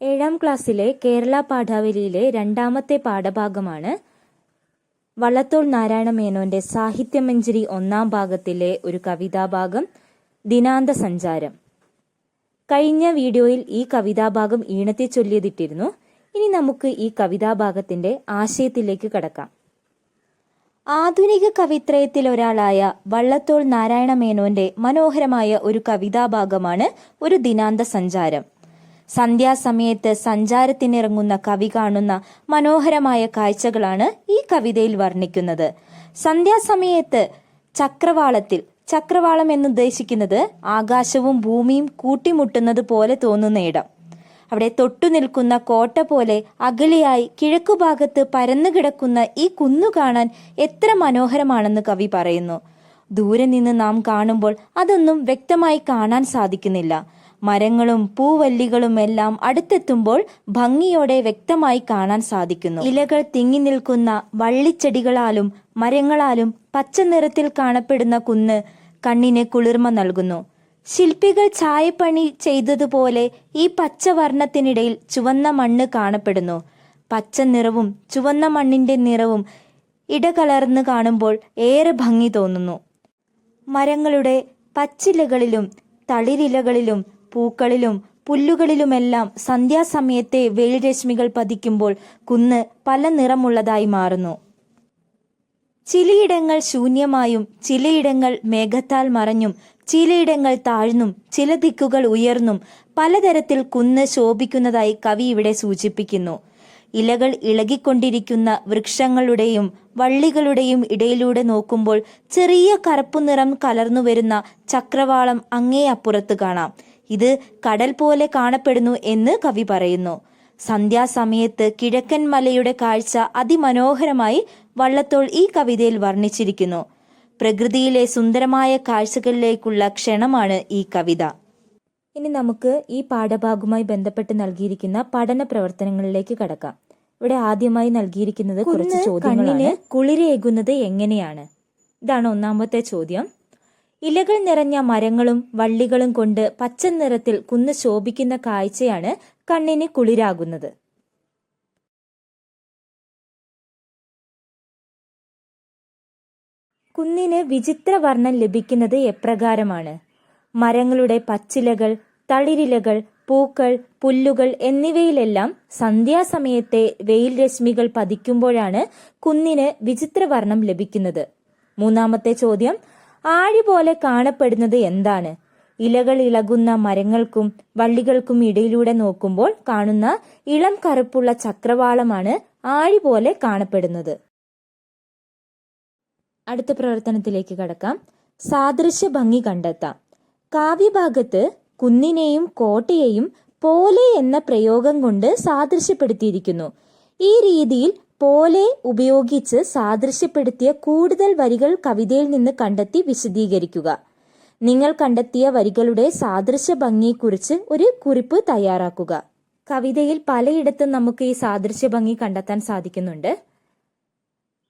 ഏഴാം ക്ലാസ്സിലെ കേരള പാഠാവലിയിലെ രണ്ടാമത്തെ പാഠഭാഗമാണ് വള്ളത്തോൾ നാരായണ മേനോന്റെ സാഹിത്യമഞ്ജരി ഒന്നാം ഭാഗത്തിലെ ഒരു കവിതാഭാഗം ദിനാന്ത സഞ്ചാരം. കഴിഞ്ഞ വീഡിയോയിൽ ഈ കവിതാഭാഗം ഈണത്തെ ചൊല്ലിയതിട്ടിരുന്നു. ഇനി നമുക്ക് ഈ കവിതാഭാഗത്തിന്റെ ആശയത്തിലേക്ക് കടക്കാം. ആധുനിക കവിത്രയത്തിൽ ഒരാളായ വള്ളത്തോൾ നാരായണ മേനോന്റെ മനോഹരമായ ഒരു കവിതാഭാഗമാണ് ഒരു ദിനാന്ത സഞ്ചാരം. സന്ധ്യാസമയത്ത് സഞ്ചാരത്തിനിറങ്ങുന്ന കവി കാണുന്ന മനോഹരമായ കാഴ്ചകളാണ് ഈ കവിതയിൽ വർണിക്കുന്നത്. സന്ധ്യാസമയത്ത് ചക്രവാളത്തിൽ ചക്രവാളം എന്നുദ്ദേശിക്കുന്നത് ആകാശവും ഭൂമിയും കൂട്ടിമുട്ടുന്നത് പോലെ തോന്നുന്ന ഇടം. അവിടെ തൊട്ടു നിൽക്കുന്ന കോട്ട പോലെ അകലെയായി കിഴക്കുഭാഗത്ത് പരന്നു കിടക്കുന്ന ഈ കുന്നു കാണാൻ എത്ര മനോഹരമാണെന്ന് കവി പറയുന്നു. ദൂരെ നിന്ന് നാം കാണുമ്പോൾ അതൊന്നും വ്യക്തമായി കാണാൻ സാധിക്കുന്നില്ല. മരങ്ങളും പൂവല്ലികളും എല്ലാം അടുത്തെത്തുമ്പോൾ ഭംഗിയോടെ വ്യക്തമായി കാണാൻ സാധിക്കുന്നു. ഇലകൾ തിങ്ങി നിൽക്കുന്ന വള്ളിച്ചെടികളാലും മരങ്ങളാലും പച്ച നിറത്തിൽ കാണപ്പെടുന്ന കുന്ന് കണ്ണിന് കുളിർമ നൽകുന്നു. ശില്പികൾ ചായപ്പണി ചെയ്തതുപോലെ ഈ പച്ചവർണത്തിനിടയിൽ ചുവന്ന മണ്ണ് കാണപ്പെടുന്നു. പച്ച നിറവും ചുവന്ന മണ്ണിന്റെ നിറവും ഇടകലർന്ന് കാണുമ്പോൾ ഏറെ ഭംഗി തോന്നുന്നു. മരങ്ങളുടെ പച്ചിലകളിലും തളിരിലകളിലും പൂക്കളിലും പുല്ലുകളിലുമെല്ലാം സന്ധ്യാസമയത്തെ വെയിൽരശ്മികൾ പതിക്കുമ്പോൾ കുന്ന് പല നിറമുള്ളതായി മാറുന്നു. ചിലയിടങ്ങൾ ശൂന്യമായും ചിലയിടങ്ങൾ മേഘത്താൽ മറഞ്ഞും ചിലയിടങ്ങൾ താഴ്ന്നും ചില ദിക്കുകൾ ഉയർന്നും പലതരത്തിൽ കുന്ന് ശോഭിക്കുന്നതായി കവി ഇവിടെ സൂചിപ്പിക്കുന്നു. ഇലകൾ ഇളകിക്കൊണ്ടിരിക്കുന്ന വൃക്ഷങ്ങളുടെയും വള്ളികളുടെയും ഇടയിലൂടെ നോക്കുമ്പോൾ ചെറിയ കറുപ്പ് നിറം കലർന്നു വരുന്ന ചക്രവാളം അങ്ങേ അപ്പുറത്ത് കാണാം. ഇത് കടൽ പോലെ കാണപ്പെടുന്നു എന്ന് കവി പറയുന്നു. സന്ധ്യാസമയത്ത് കിഴക്കൻ മലയുടെ കാഴ്ച അതിമനോഹരമായി വള്ളത്തോൾ ഈ കവിതയിൽ വർണിച്ചിരിക്കുന്നു. പ്രകൃതിയിലെ സുന്ദരമായ കാഴ്ചകളിലേക്കുള്ള ക്ഷണമാണ് ഈ കവിത. ഇനി നമുക്ക് ഈ പാഠഭാഗവുമായി ബന്ധപ്പെട്ട് നൽകിയിരിക്കുന്ന പഠന പ്രവർത്തനങ്ങളിലേക്ക് കടക്കാം. ഇവിടെ ആദ്യമായി നൽകിയിരിക്കുന്നത് കുറച്ച് ചോദ്യങ്ങളാണ്. കുളിരേകുന്നത് എങ്ങനെയാണ്? ഇതാണ് ഒന്നാമത്തെ ചോദ്യം. ഇലകൾ നിറഞ്ഞ മരങ്ങളും വള്ളികളും കൊണ്ട് പച്ച നിറത്തിൽ കുന്ന് ശോഭിക്കുന്ന കാഴ്ചയാണ് കണ്ണിന് കുളിരാകുന്നത്. കുന്നിന് വിചിത്ര വർണം ലഭിക്കുന്നത് എപ്രകാരമാണ്? മരങ്ങളുടെ പച്ചിലകൾ തളിരിലകൾ പൂക്കൾ പുല്ലുകൾ എന്നിവയിലെല്ലാം സന്ധ്യാസമയത്തെ വെയിൽ രശ്മികൾ പതിക്കുമ്പോഴാണ് കുന്നിന് വിചിത്ര വർണം ലഭിക്കുന്നത്. മൂന്നാമത്തെ ചോദ്യം ആഴി പോലെ കാണപ്പെടുന്നത് എന്താണ്? ഇലകൾ ഇളകുന്ന മരങ്ങൾക്കും വള്ളികൾക്കും ഇടയിലൂടെ നോക്കുമ്പോൾ കാണുന്ന ഇളം കറുപ്പുള്ള ചക്രവാളമാണ് ആഴി പോലെ കാണപ്പെടുന്നത്. അടുത്ത പ്രവർത്തനത്തിലേക്ക് കടക്കാം. സാദൃശ്യ ഭംഗി കണ്ടെത്താം. കാവ്യഭാഗത്ത് കുന്നിനെയും കോട്ടയെയും പോലെ എന്ന പ്രയോഗം കൊണ്ട് സാദൃശ്യപ്പെടുത്തിയിരിക്കുന്നു. ഈ രീതിയിൽ പോലെ ഉപയോഗിച്ച് സാദൃശ്യപ്പെടുത്തിയ കൂടുതൽ വരികൾ കവിതയിൽ നിന്ന് കണ്ടെത്തി വിശദീകരിക്കുക. നിങ്ങൾ കണ്ടെത്തിയ വരികളുടെ സാദൃശ്യ ഭംഗിയെക്കുറിച്ച് ഒരു കുറിപ്പ് തയ്യാറാക്കുക. കവിതയിൽ പലയിടത്തും നമുക്ക് ഈ സാദൃശ്യ ഭംഗി കണ്ടെത്താൻ സാധിക്കുന്നുണ്ട്.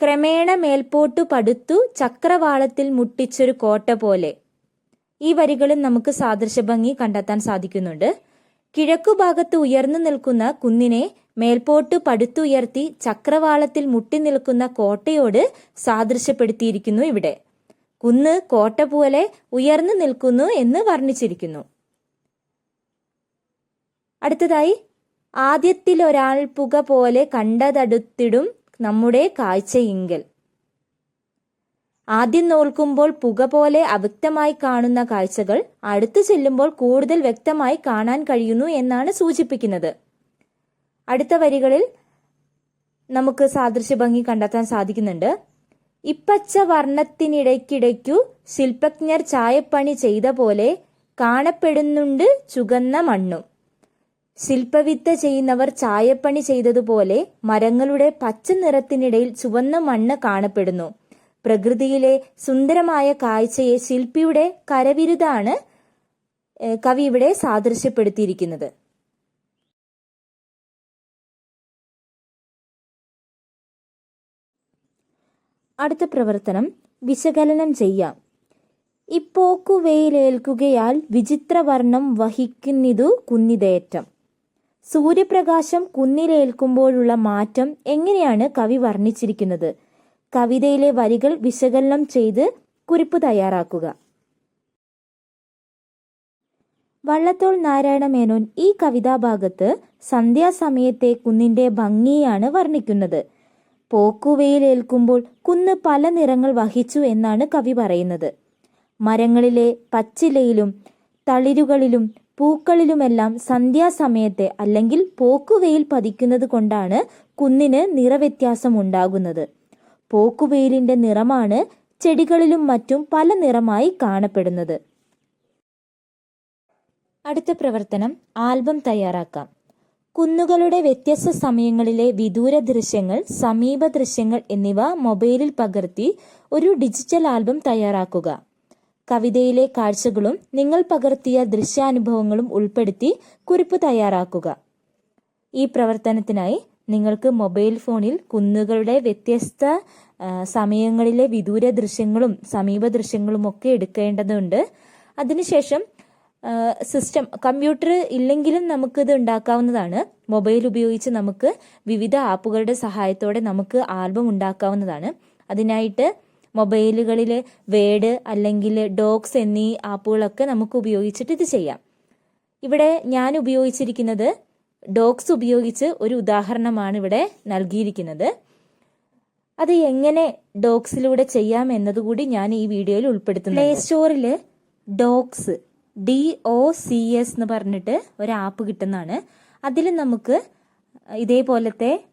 ക്രമേണ മേൽപോട്ടു പടുത്തു ചക്രവാളത്തിൽ മുട്ടിച്ചൊരു കോട്ട പോലെ ഈ വരികളും നമുക്ക് സാദൃശ്യ ഭംഗി കണ്ടെത്താൻ സാധിക്കുന്നുണ്ട്. കിഴക്കുഭാഗത്ത് ഉയർന്നു നിൽക്കുന്ന കുന്നിനെ മേൽപോട്ട് പടുത്തുയർത്തി ചക്രവാളത്തിൽ മുട്ടി നിൽക്കുന്ന കോട്ടയോട് സാദൃശ്യപ്പെടുത്തിയിരിക്കുന്നു ഇവിടെ. കുന്ന് കോട്ട പോലെ ഉയർന്നു നിൽക്കുന്നു എന്ന് വർണിച്ചിരിക്കുന്നു. അടുത്തതായി ആദ്യത്തിലൊരാൾ പുക പോലെ കണ്ടതടുത്തിടും നമ്മുടെ കാഴ്ചയിങ്കൽ. ആദ്യം നോൽക്കുമ്പോൾ പുക പോലെ അവ്യക്തമായി കാണുന്ന കാഴ്ചകൾ അടുത്തു ചെല്ലുമ്പോൾ കൂടുതൽ വ്യക്തമായി കാണാൻ കഴിയുന്നു എന്നാണ് സൂചിപ്പിക്കുന്നത്. അടുത്ത വരികളിൽ നമുക്ക് സാദൃശ്യഭംഗി കണ്ടെത്താൻ സാധിക്കുന്നുണ്ട്. ഇപ്പച്ച വർണത്തിനിടയ്ക്കിടയ്ക്കു ശില്പജ്ഞർ ചായപ്പണി ചെയ്ത പോലെ കാണപ്പെടുന്നുണ്ട് ചുകന്ന മണ്ണും. ശില്പവിത്ത ചെയ്യുന്നവർ ചായപ്പണി ചെയ്തതുപോലെ മരങ്ങളുടെ പച്ച നിറത്തിനിടയിൽ ചുവന്ന മണ്ണ് കാണപ്പെടുന്നു. പ്രകൃതിയിലെ സുന്ദരമായ കാഴ്ചയെ ശില്പിയുടെ കരവിരുതാണ് കവി ഇവിടെ സാദൃശ്യപ്പെടുത്തിയിരിക്കുന്നത്. അടുത്ത പ്രവർത്തനം വിശകലനം ചെയ്യാം. ഇപ്പോക്കു വെയിലേൽക്കുകയാൽ വിചിത്രവർണം വഹിക്കുന്നിതു കുന്നിതേറ്റം. സൂര്യപ്രകാശം കുന്നിലേൽക്കുമ്പോഴുള്ള മാറ്റം എങ്ങനെയാണ് കവി വർണിച്ചിരിക്കുന്നത്? കവിതയിലെ വരികൾ വിശകലനം ചെയ്ത് കുറിപ്പ് തയ്യാറാക്കുക. വള്ളത്തോൾ നാരായണ മേനോൻ ഈ കവിതാഭാഗത്ത് സന്ധ്യാസമയത്തെ കുന്നിന്റെ ഭംഗിയാണ് വർണിക്കുന്നത്. പോക്കുവെയിലേൽക്കുമ്പോൾ കുന്ന് പല നിറങ്ങൾ വഹിച്ചു എന്നാണ് കവി പറയുന്നത്. മരങ്ങളിലെ പച്ചിലയിലും തളിരുകളിലും പൂക്കളിലുമെല്ലാം സന്ധ്യാസമയത്തെ അല്ലെങ്കിൽ പോക്കുവെയിൽ പതിക്കുന്നത് കൊണ്ടാണ് കുന്നിന് നിറവ്യത്യാസം ഉണ്ടാകുന്നത്. പോക്കുവെയിലിന്റെ നിറമാണ് ചെടികളിലും മറ്റും പല നിറമായി കാണപ്പെടുന്നത്. അടുത്ത പ്രവർത്തനം ആൽബം തയ്യാറാക്കാം. കുന്നുകളുടെ വ്യത്യസ്ത സമയങ്ങളിലെ വിദൂര ദൃശ്യങ്ങൾ സമീപ ദൃശ്യങ്ങൾ എന്നിവ മൊബൈലിൽ പകർത്തി ഒരു ഡിജിറ്റൽ ആൽബം തയ്യാറാക്കുക. കവിതയിലെ കാഴ്ചകളും നിങ്ങൾ പകർത്തിയ ദൃശ്യാനുഭവങ്ങളും ഉൾപ്പെടുത്തി കുറിപ്പ് തയ്യാറാക്കുക. ഈ പ്രവർത്തനത്തിനായി നിങ്ങൾക്ക് മൊബൈൽ ഫോണിൽ കുന്നുകളുടെ വ്യത്യസ്ത സമയങ്ങളിലെ വിദൂര ദൃശ്യങ്ങളും സമീപ ദൃശ്യങ്ങളും ഒക്കെ എടുക്കേണ്ടതുണ്ട്. അതിനുശേഷം സിസ്റ്റം കമ്പ്യൂട്ടർ ഇല്ലെങ്കിലും നമുക്കിത് ഉണ്ടാക്കാവുന്നതാണ്. മൊബൈൽ ഉപയോഗിച്ച് നമുക്ക് വിവിധ ആപ്പുകളുടെ സഹായത്തോടെ നമുക്ക് ആൽബം ഉണ്ടാക്കാവുന്നതാണ്. അതിനായിട്ട് മൊബൈലുകളിൽ വേഡ് അല്ലെങ്കിൽ ഡോക്സ് എന്നീ ആപ്പുകളൊക്കെ നമുക്ക് ഉപയോഗിച്ചിട്ട് ഇത് ചെയ്യാം. ഇവിടെ ഞാൻ ഉപയോഗിച്ചിരിക്കുന്നത് ഡോക്സ് ഉപയോഗിച്ച് ഒരു ഉദാഹരണമാണ് ഇവിടെ നൽകിയിരിക്കുന്നത്. അത് എങ്ങനെ ഡോക്സിലൂടെ ചെയ്യാം എന്നതുകൂടി ഞാൻ ഈ വീഡിയോയിൽ ഉൾപ്പെടുത്തുന്നു പ്ലേ സ്റ്റോറിൽ Docs D O C S എന്ന് പറഞ്ഞിട്ട് ഒരു ആപ്പ് കിട്ടുന്നതാണ്. അതിൽ നമുക്ക് ഇതേപോലത്തെ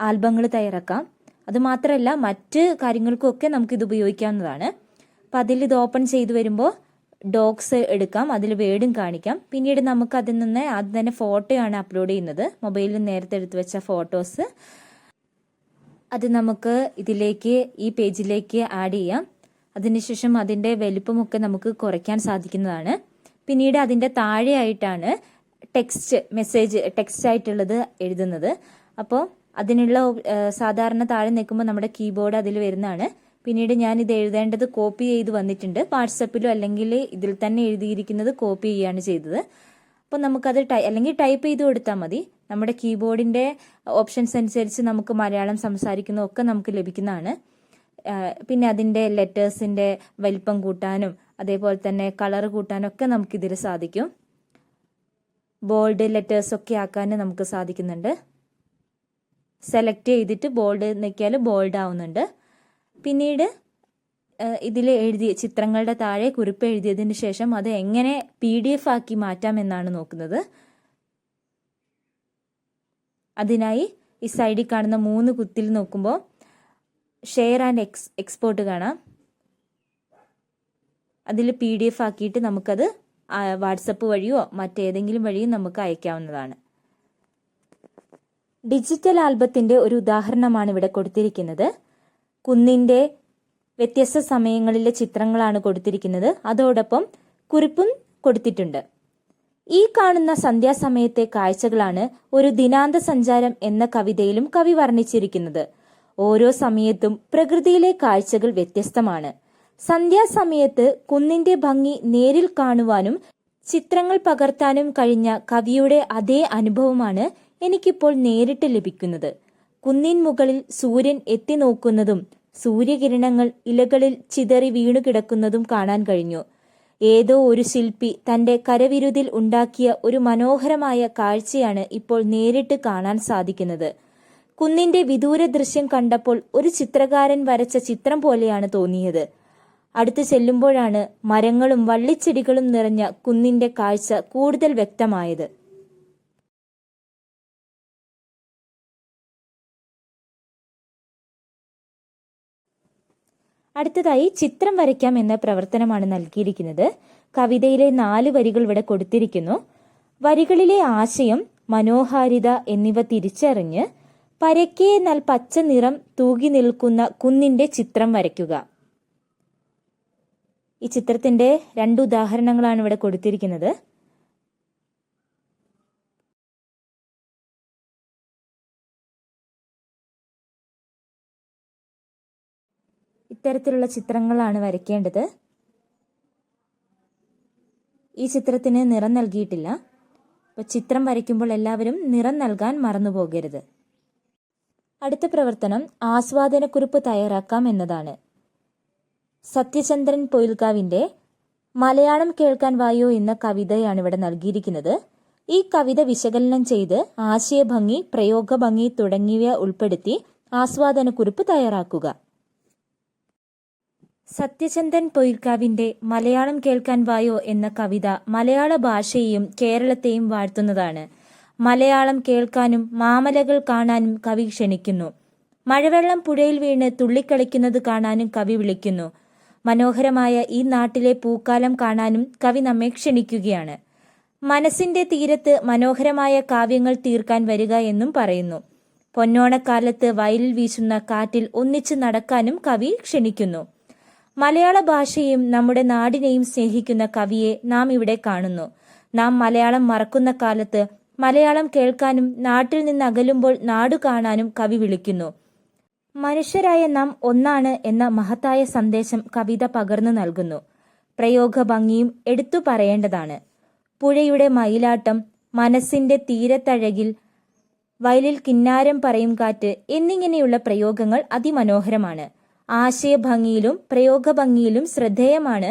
ആൽബങ്ങൾ തയ്യാറാക്കാം. അതുമാത്രമല്ല മറ്റ് കാര്യങ്ങൾക്കൊക്കെ നമുക്ക് ഇത് ഉപയോഗിക്കാവുന്നതാണ്. അപ്പം അതിൽ ഇത് ഓപ്പൺ ചെയ്തു വരുമ്പോൾ ഡോക്സ് എടുക്കാം. അതിൽ വേർഡും കാണിക്കാം. പിന്നീട് നമുക്ക് അതിൽ നിന്ന് ആദ്യം തന്നെ ഫോട്ടോയാണ് അപ്ലോഡ് ചെയ്യുന്നത്. മൊബൈലിൽ നേരത്തെ എടുത്തു വെച്ച ഫോട്ടോസ് അത് നമുക്ക് ഇതിലേക്ക് ഈ പേജിലേക്ക് ആഡ് ചെയ്യാം. അതിനുശേഷം അതിന്റെ വലിപ്പമൊക്കെ നമുക്ക് കുറയ്ക്കാൻ സാധിക്കുന്നതാണ്. പിന്നീട് അതിന്റെ താഴെയായിട്ടാണ് ടെക്സ്റ്റ് മെസ്സേജ് ടെക്സ്റ്റ് ആയിട്ടുള്ളത് എഴുതുന്നത്. അപ്പോൾ അതിനുള്ള സാധാരണ താഴെ നിൽക്കുമ്പോൾ നമ്മുടെ കീബോർഡ് അതിൽ വരുന്നതാണ്. പിന്നീട് ഞാൻ ഇത് എഴുതേണ്ടത് കോപ്പി ചെയ്ത് വന്നിട്ടുണ്ട്. വാട്സപ്പിലോ അല്ലെങ്കിൽ ഇതിൽ തന്നെ എഴുതിയിരിക്കുന്നത് കോപ്പി ചെയ്യുകയാണ് ചെയ്തത്. അപ്പോൾ നമുക്കത് ടൈ അല്ലെങ്കിൽ ടൈപ്പ് ചെയ്ത് കൊടുത്താൽ മതി. നമ്മുടെ കീബോർഡിന്റെ ഓപ്ഷൻസ് അനുസരിച്ച് നമുക്ക് മലയാളം സംസാരിക്കുന്നതൊക്കെ നമുക്ക് ലഭിക്കുന്നതാണ്. പിന്നെ അതിന്റെ ലെറ്റേഴ്സിന്റെ വലിപ്പം കൂട്ടാനും അതേപോലെ തന്നെ കളർ കൂട്ടാനൊക്കെ നമുക്ക് നമുക്കിതിൽ സാധിക്കും. ബോൾഡ് ലെറ്റേഴ്സ് ഒക്കെ ആക്കാൻ നമുക്ക് സാധിക്കുന്നുണ്ട്. സെലക്ട് ചെയ്തിട്ട് ബോൾഡ് നിൽക്കിയാൽ ബോൾഡ് ആവുന്നുണ്ട്. പിന്നീട് ഇതിൽ എഴുതിയ ചിത്രങ്ങളുടെ താഴെ കുറിപ്പ് എഴുതിയതിന് ശേഷം അത് എങ്ങനെ പി ഡി എഫ് ആക്കി മാറ്റാം എന്നാണ് നോക്കുന്നത്. അതിനായി ഈ സൈഡിൽ കാണുന്ന മൂന്ന് കുത്തിൽ നോക്കുമ്പോൾ ഷെയർ ആൻഡ് എക്സ് എക്സ്പോർട്ട് കാണാം. അതിൽ പി ഡി എഫ് ആക്കിയിട്ട് നമുക്കത് വാട്സപ്പ് വഴിയോ മറ്റേതെങ്കിലും വഴിയോ നമുക്ക് അയക്കാവുന്നതാണ്. ഡിജിറ്റൽ ആൽബത്തിന്റെ ഒരു ഉദാഹരണമാണ് ഇവിടെ കൊടുത്തിരിക്കുന്നത്. കുന്നിന്റെ വ്യത്യസ്ത സമയങ്ങളിലെ ചിത്രങ്ങളാണ് കൊടുത്തിരിക്കുന്നത്. അതോടൊപ്പം കുറിപ്പും കൊടുത്തിട്ടുണ്ട്. ഈ കാണുന്ന സന്ധ്യാസമയത്തെ കാഴ്ചകളാണ് ഒരു ദിനാന്ത സഞ്ചാരം എന്ന കവിതയിലും കവി വർണിച്ചിരിക്കുന്നത്. ഓരോ സമയത്തും പ്രകൃതിയിലെ കാഴ്ചകൾ വ്യത്യസ്തമാണ്. സന്ധ്യാസമയത്ത് കുന്നിന്റെ ഭംഗി നേരിൽ കാണുവാനും ചിത്രങ്ങൾ പകർത്താനും കഴിഞ്ഞ കവിയുടെ അതേ അനുഭവമാണ് എനിക്കിപ്പോൾ നേരിട്ട് ലഭിക്കുന്നത്. കുന്നിൻ മുകളിൽ സൂര്യൻ എത്തി നോക്കുന്നതും സൂര്യകിരണങ്ങൾ ഇലകളിൽ ചിതറി വീണു കിടക്കുന്നതും കാണാൻ കഴിഞ്ഞു. ഏതോ ഒരു ശില്പി തന്റെ കരവിരുതിൽ ഉണ്ടാക്കിയ ഒരു മനോഹരമായ കാഴ്ചയാണ് ഇപ്പോൾ നേരിട്ട് കാണാൻ സാധിക്കുന്നത്. കുന്നിന്റെ വിദൂര ദൃശ്യം കണ്ടപ്പോൾ ഒരു ചിത്രകാരൻ വരച്ച ചിത്രം പോലെയാണ് തോന്നിയത്. അടുത്ത് ചെല്ലുമ്പോഴാണ് മരങ്ങളും വള്ളിച്ചെടികളും നിറഞ്ഞ കുന്നിന്റെ കാഴ്ച കൂടുതൽ വ്യക്തമായത്. അടുത്തതായി ചിത്രം വരയ്ക്കാം എന്ന പ്രവർത്തനമാണ് നൽകിയിരിക്കുന്നത്. കവിതയിലെ നാല് വരികൾ ഇവിടെ കൊടുത്തിരിക്കുന്നു. വരികളിലെ ആശയം മനോഹാരിത എന്നിവ തിരിച്ചറിഞ്ഞ് പരക്കെ എന്നാൽ പച്ച നിറം തൂകി നിൽക്കുന്ന കുന്നിന്റെ ചിത്രം വരയ്ക്കുക. ഈ ചിത്രത്തിന്റെ രണ്ട് ഉദാഹരണങ്ങളാണ് ഇവിടെ കൊടുത്തിരിക്കുന്നത്. ഇത്തരത്തിലുള്ള ചിത്രങ്ങളാണ് വരയ്ക്കേണ്ടത്. ഈ ചിത്രത്തിന് നിറം നൽകിയിട്ടില്ല. അപ്പോൾ ചിത്രം വരയ്ക്കുമ്പോൾ എല്ലാവരും നിറം നൽകാൻ മറന്നു പോകരുത്. അടുത്ത പ്രവർത്തനം ആസ്വാദനക്കുറിപ്പ് തയ്യാറാക്കാം എന്നതാണ്. സത്യചന്ദ്രൻ പൊയിൽക്കാവിന്റെ മലയാളം കേൾക്കാൻ വായോ എന്ന കവിതയാണ് ഇവിടെ നൽകിയിരിക്കുന്നത്. ഈ കവിത വിശകലനം ചെയ്ത് ആശയഭംഗി പ്രയോഗഭംഗി തുടങ്ങിയവ ഉൾപ്പെടുത്തി ആസ്വാദനക്കുറിപ്പ് തയ്യാറാക്കുക. സത്യചന്ദ്രൻ പൊയിൽക്കാവിന്റെ മലയാളം കേൾക്കാൻ വായോ എന്ന കവിത മലയാള ഭാഷയെയും കേരളത്തെയും വാഴ്ത്തുന്നതാണ്. മലയാളം കേൾക്കാനും മാമലകൾ കാണാനും കവി ക്ഷണിക്കുന്നു. മഴവെള്ളം പുഴയിൽ വീണ് തുള്ളിക്കളിക്കുന്നത് കാണാനും കവി വിളിക്കുന്നു. മനോഹരമായ ഈ നാട്ടിലെ പൂക്കാലം കാണാനും കവി നമ്മെ ക്ഷണിക്കുകയാണ്. മനസ്സിന്റെ തീരത്ത് മനോഹരമായ കാവ്യങ്ങൾ തീർക്കാൻ വരിക എന്നും പറയുന്നു. പൊന്നോണക്കാലത്ത് വയലിൽ വീശുന്ന കാറ്റിൽ ഒന്നിച്ചു നടക്കാനും കവി ക്ഷണിക്കുന്നു. മലയാള ഭാഷയും നമ്മുടെ നാടിനെയും സ്നേഹിക്കുന്ന കവിയെ നാം ഇവിടെ കാണുന്നു. നാം മലയാളം മറക്കുന്ന കാലത്ത് മലയാളം കേൾക്കാനും നാട്ടിൽ നിന്ന് അകലുമ്പോൾ നാടു കാണാനും കവി വിളിക്കുന്നു. മനുഷ്യരായ നാം ഒന്നാണ് എന്ന മഹത്തായ സന്ദേശം കവിത പകർന്നു നൽകുന്നു. പ്രയോഗ ഭംഗിയും എടുത്തു പറയേണ്ടതാണ്. പുഴയുടെ മയിലാട്ടം മനസ്സിന്റെ തീരത്തഴകിൽ വയലിൽ കിന്നാരം പറയും കാറ്റ് എന്നിങ്ങനെയുള്ള പ്രയോഗങ്ങൾ അതിമനോഹരമാണ്. ആശയഭംഗിയിലും പ്രയോഗഭംഗിയിലും ശ്രദ്ധേയമാണ്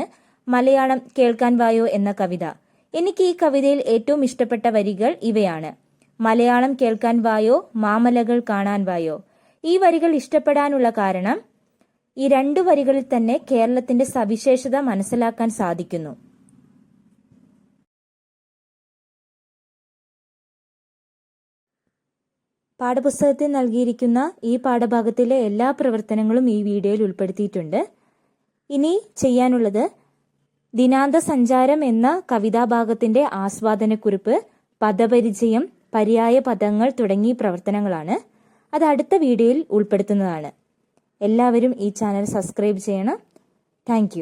മലയാളം കേൾക്കാൻ വായോ എന്ന കവിത. എനിക്ക് ഈ കവിതയിൽ ഏറ്റവും ഇഷ്ടപ്പെട്ട വരികൾ ഇവയാണ്. മലയാളം കേൾക്കാൻ വായോ മാമലകൾ കാണാൻ വായോ. ഈ വരികൾ ഇഷ്ടപ്പെടാനുള്ള കാരണം ഈ രണ്ടു വരികളിൽ തന്നെ കേരളത്തിന്റെ സവിശേഷത മനസ്സിലാക്കാൻ സാധിക്കുന്നു. പാഠപുസ്തകത്തിൽ നൽകിയിരിക്കുന്ന ഈ പാഠഭാഗത്തിലെ എല്ലാ പ്രവർത്തനങ്ങളും ഈ വീഡിയോയിൽ ഉൾപ്പെടുത്തിയിട്ടുണ്ട്. ഇനി ചെയ്യാനുള്ളത് ദിനാന്ത സഞ്ചാരം എന്ന കവിതാഭാഗത്തിന്റെ ആസ്വാദനക്കുറിപ്പ് പദപരിചയം പര്യായ പദങ്ങൾ തുടങ്ങിയ പ്രവർത്തനങ്ങളാണ്. അത് അടുത്ത വീഡിയോയിൽ ഉൾപ്പെടുത്തുന്നതാണ്. എല്ലാവരും ഈ ചാനൽ സബ്സ്ക്രൈബ് ചെയ്യണം. താങ്ക്